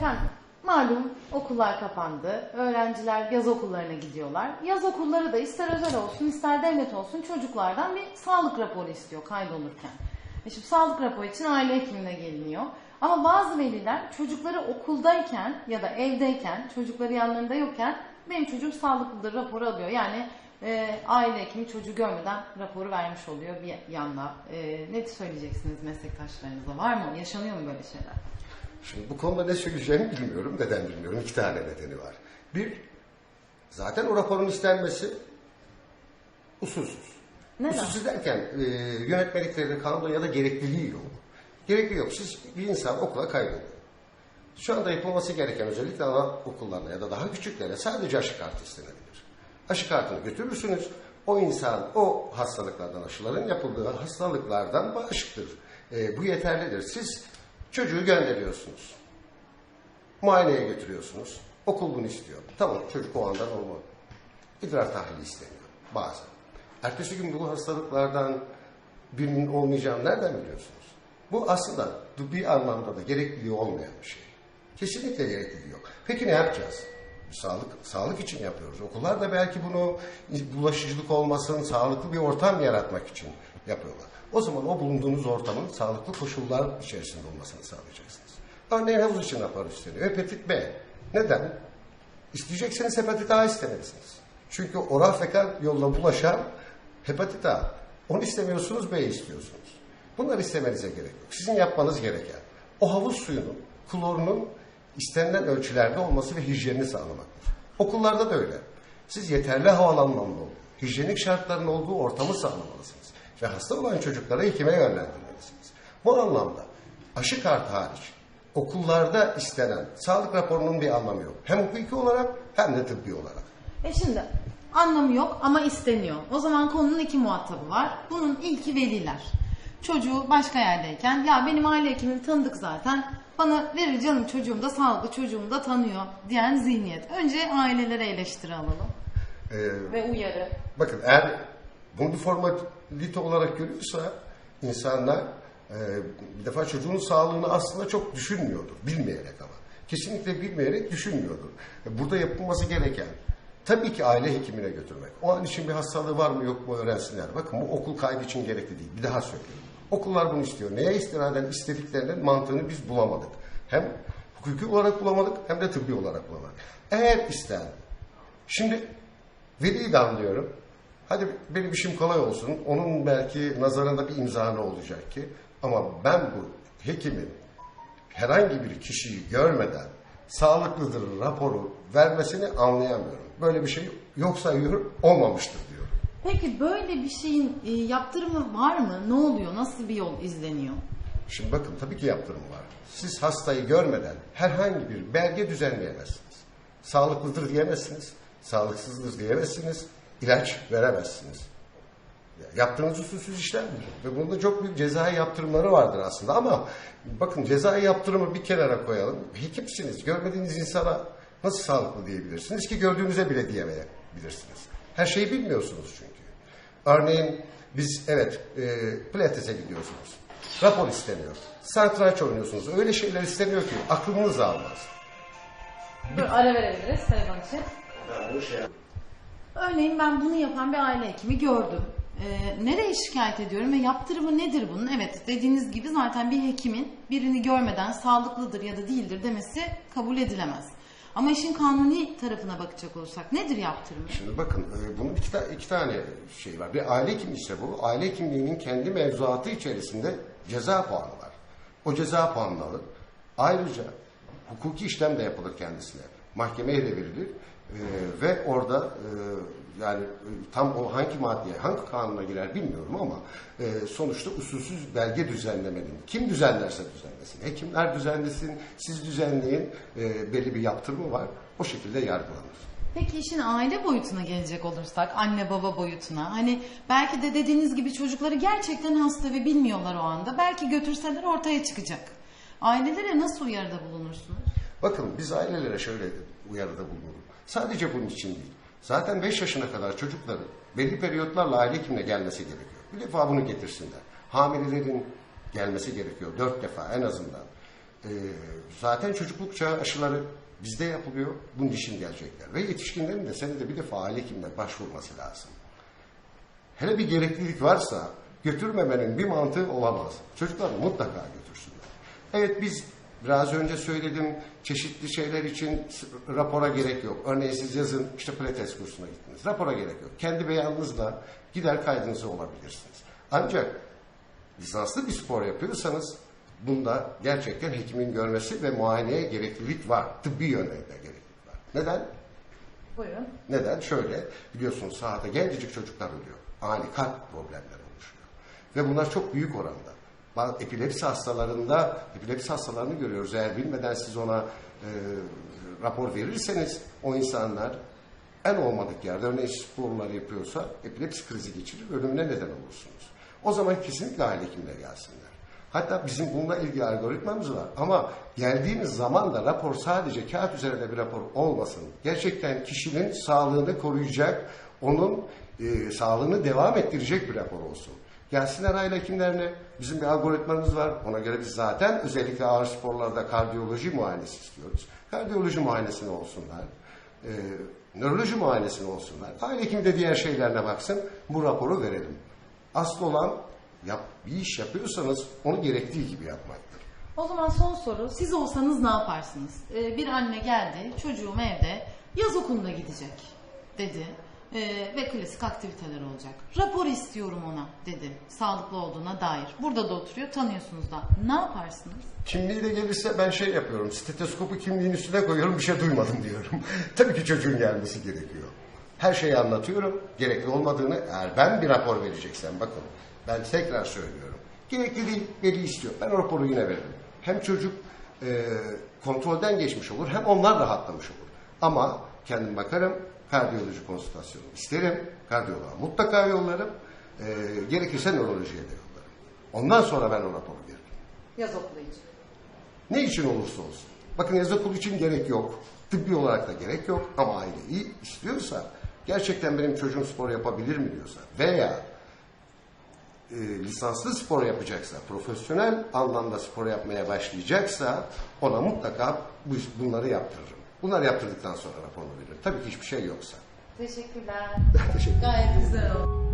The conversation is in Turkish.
Efendim, malum okullar kapandı. Öğrenciler yaz okullarına gidiyorlar. Yaz okulları da ister özel olsun ister devlet olsun çocuklardan bir sağlık raporu istiyor kaydolurken. E şimdi sağlık raporu için aile hekimine geliniyor. Ama bazı veliler çocukları okuldayken ya da evdeyken, çocukları yanlarında yokken benim çocuğum sağlıklıdır raporu alıyor. Yani e, aile hekimi çocuğu görmeden raporu vermiş oluyor bir yanda. E, ne söyleyeceksiniz meslektaşlarınıza? Var mı? Yaşanıyor mu böyle şeyler? Şimdi bu konuda ne söyleyeceğimi bilmiyorum. Neden bilmiyorum. İki tane nedeni var. Bir, zaten o raporun istenmesi usulsüz. Neden? Usulsüz derken e, yönetmelikleri, kanunda ya da gerekliliği yok. Gerekli yok. Siz bir insan okula kaydoluyor. Şu anda yapılması gereken özellikle ana okullarına ya da daha küçüklere sadece aşı kartı istenebilir. Aşı kartını götürürsünüz. O insan o hastalıklardan, aşıların yapıldığı hastalıklardan bağışıktır. E, bu yeterlidir. Siz çocuğu gönderiyorsunuz. Muayeneye götürüyorsunuz. Okul bunu istiyor. Tamam çocuk o andan olmalı. İdrar tahlili isteniyor bazen. Ertesi gün bu hastalıklardan birinin olmayacağını nereden biliyorsunuz? Bu aslında bir anlamda da gerekliliği olmayan bir şey. Kesinlikle gerekliliği yok. Peki ne yapacağız? Sağlık, sağlık için yapıyoruz. Okullar da belki bunu bulaşıcılık olmasın, sağlıklı bir ortam yaratmak için yapıyorlar. O zaman o bulunduğunuz ortamın sağlıklı koşullar içerisinde olmasını sağlayacaksınız. Örneğin havuz için rapor isteniyor. Hepatit B. Neden? İsteyecekseniz hepatit A istemelisiniz. Çünkü oral fekal yolla bulaşan hepatit A. Onu istemiyorsunuz, B istiyorsunuz. Bunları istemenize gerek yok. Sizin yapmanız gereken o havuz suyunun, klorunun istenilen ölçülerde olması ve hijyenini sağlamaktır. Okullarda da öyle. Siz yeterli havalanmanlı olun. Hijyenik şartların olduğu ortamı sağlamalısınız. Ve hasta olan çocuklara hekime yönlendirmelisiniz. Bu anlamda aşı kartı hariç okullarda istenen sağlık raporunun bir anlamı yok. Hem hukuki olarak hem de tıbbi olarak. E şimdi anlamı yok ama isteniyor. O zaman konunun iki muhatabı var. Bunun ilki veliler. Çocuğu başka yerdeyken ya benim aile hekimimi tanıdık zaten. Bana verir canım çocuğum da sağlıklı çocuğumu da tanıyor diyen zihniyet. Önce ailelere eleştiri alalım. Ee, Ve uyarı. Bakın eğer bunu bir formalite olarak görüyorsa insanlar e, bir defa çocuğun sağlığını aslında çok düşünmüyordur. Bilmeyerek ama. Kesinlikle bilmeyerek düşünmüyordur. E, Burada yapılması gereken tabii ki aile hekimine götürmek. O an için bir hastalığı var mı yok mu öğrensinler. Bakın bu okul kaydı için gerekli değil. Bir daha söyleyeyim. Okullar bunu istiyor. Neye istinaden istediklerinin mantığını biz bulamadık. Hem hukuki olarak bulamadık hem de tıbbi olarak bulamadık. Eğer ister Şimdi Veli'yi de anlıyorum. Hadi benim işim kolay olsun. Onun belki nazarında bir imzanı olacak ki. Ama ben bu hekimin herhangi bir kişiyi görmeden sağlıklıdır raporu vermesini anlayamıyorum. Böyle bir şey yok sayıyorum, olmamıştır diyorum. Peki böyle bir şeyin e, yaptırımı var mı? Ne oluyor? Nasıl bir yol izleniyor? Şimdi bakın tabii ki yaptırım var. Siz hastayı görmeden herhangi bir belge düzenleyemezsiniz. Sağlıklıdır diyemezsiniz, sağlıksızdır diyemezsiniz, ilaç veremezsiniz. Yaptığınız usulsüz işlemdir. Ve bunda çok büyük cezai yaptırımları vardır aslında ama bakın cezai yaptırımı bir kenara koyalım. Hekimsiniz. Görmediğiniz insana nasıl sağlıklı diyebilirsiniz ki gördüğünüze bile diyemeyebilirsiniz. Her şeyi bilmiyorsunuz çünkü. Örneğin biz evet e, pilatese gidiyorsunuz. Rapor isteniyor. Satranç oynuyorsunuz. Öyle şeyler isteniyor ki aklınız almaz. Dur ara verebiliriz telefon için. Ben bu şey Örneğin ben bunu yapan bir aile hekimi gördüm. Ee, nereye şikayet ediyorum ve yaptırımı nedir bunun? Evet dediğiniz gibi zaten bir hekimin birini görmeden sağlıklıdır ya da değildir demesi kabul edilemez. Ama işin kanuni tarafına bakacak olursak nedir yaptırımı? Şimdi bakın e, bunun iki, ta- iki tane şey var. Bir aile hekimi ise bu. Aile hekimliğinin kendi mevzuatı içerisinde ceza puanı var. O ceza puanını alır. Ayrıca hukuki işlem de yapılır kendisine. Mahkemeye de verilir. E, ve orada e, yani tam o hangi maddeye, hangi kanuna girer bilmiyorum ama e, sonuçta usulsüz belge düzenlemenin kim düzenlerse düzenlesin. Hekimler düzenlesin, siz düzenleyin. E, belli bir yaptırımı var. O şekilde yargılanır. Peki işin aile boyutuna gelecek olursak, anne baba boyutuna. Hani belki de dediğiniz gibi çocukları gerçekten hasta ve bilmiyorlar o anda. Belki götürseler ortaya çıkacak. Ailelere nasıl uyarıda bulunursunuz? Bakın biz ailelere şöyle uyarıda bulunalım. Sadece bunun için değil. Zaten 5 yaşına kadar çocukların belli periyotlarla aile hekimine gelmesi gerekiyor. Bir defa bunu getirsinler. Hamilelerin gelmesi gerekiyor. Dört defa en azından. Ee, zaten çocukluk çağı aşıları bizde yapılıyor. Bunun için gelecekler. Ve yetişkinlerin de senede bir defa aile hekimine başvurması lazım. Hele bir gereklilik varsa götürmemenin bir mantığı olamaz. Çocukları mutlaka götürsünler. Evet biz biraz önce söyledim çeşitli şeyler için rapora gerek yok. Örneğin siz yazın işte pilates kursuna gittiniz. Rapora gerek yok. Kendi beyanınızla gider kaydınızı olabilirsiniz. Ancak lisanslı bir spor yapıyorsanız bunda gerçekten hekimin görmesi ve muayeneye gereklilik var. Tıbbi yönde de gereklilik var. Neden? Buyurun. Neden? Şöyle, biliyorsunuz sahada gencecik çocuklar ölüyor. Ani kalp problemleri oluşuyor. Ve bunlar çok büyük oranda. Epilepsi hastalarında, epilepsi hastalarını görüyoruz. Eğer bilmeden siz ona e, rapor verirseniz o insanlar en olmadık yerde, örneğin sporları yapıyorsa epilepsi krizi geçirir, ölümüne neden olursunuz. O zaman kesinlikle aile hekimine gelsinler. Hatta bizim bununla ilgili algoritmamız var. Ama geldiğimiz zaman da rapor sadece kağıt üzerinde bir rapor olmasın. Gerçekten kişinin sağlığını koruyacak, onun e, sağlığını devam ettirecek bir rapor olsun. Gelsinler aile hekimlerine. Bizim bir algoritmamız var. Ona göre biz zaten özellikle ağır sporlarda kardiyoloji muayenesi istiyoruz. Kardiyoloji muayenesine olsunlar. E, nöroloji muayenesine olsunlar. Aile hekimi de diğer şeylerine baksın. Bu raporu verelim. Asıl olan yap, bir iş yapıyorsanız onu gerektiği gibi yapmaktır. O zaman son soru. Siz olsanız ne yaparsınız? Ee, bir anne geldi, çocuğum evde, yaz okuluna gidecek dedi. Ee, ve klasik aktiviteler olacak. Rapor istiyorum ona dedi. Sağlıklı olduğuna dair. Burada da oturuyor, tanıyorsunuz da. Ne yaparsınız? Kimliği de gelirse ben şey yapıyorum. Stetoskopu kimliğin üstüne koyuyorum bir şey duymadım diyorum. Tabii ki çocuğun gelmesi gerekiyor. Her şeyi anlatıyorum. Gerekli olmadığını eğer ben bir rapor vereceksem bakın ben tekrar söylüyorum. Gerekli değil veli istiyor. Ben raporu yine veririm. Hem çocuk e, kontrolden geçmiş olur hem onlar rahatlamış olur. Ama kendim bakarım kardiyoloji konsültasyonu isterim. Kardiyoloğa mutlaka yollarım. E, gerekirse nörolojiye de yollarım. Ondan sonra ben o raporu veririm. Yaz okulu için. Ne için olursa olsun. Bakın yaz okulu için gerek yok. Tıbbi olarak da gerek yok. Ama aile iyi istiyorsa, gerçekten benim çocuğum spor yapabilir mi diyorsa veya e, lisanslı spor yapacaksa, profesyonel anlamda spor yapmaya başlayacaksa ona mutlaka bu, bunları yaptırırım. Bunları yaptırdıktan sonra raporunu veririm. Tabii ki hiçbir şey yoksa. Teşekkürler. Teşekkür. Gayet güzel oldu.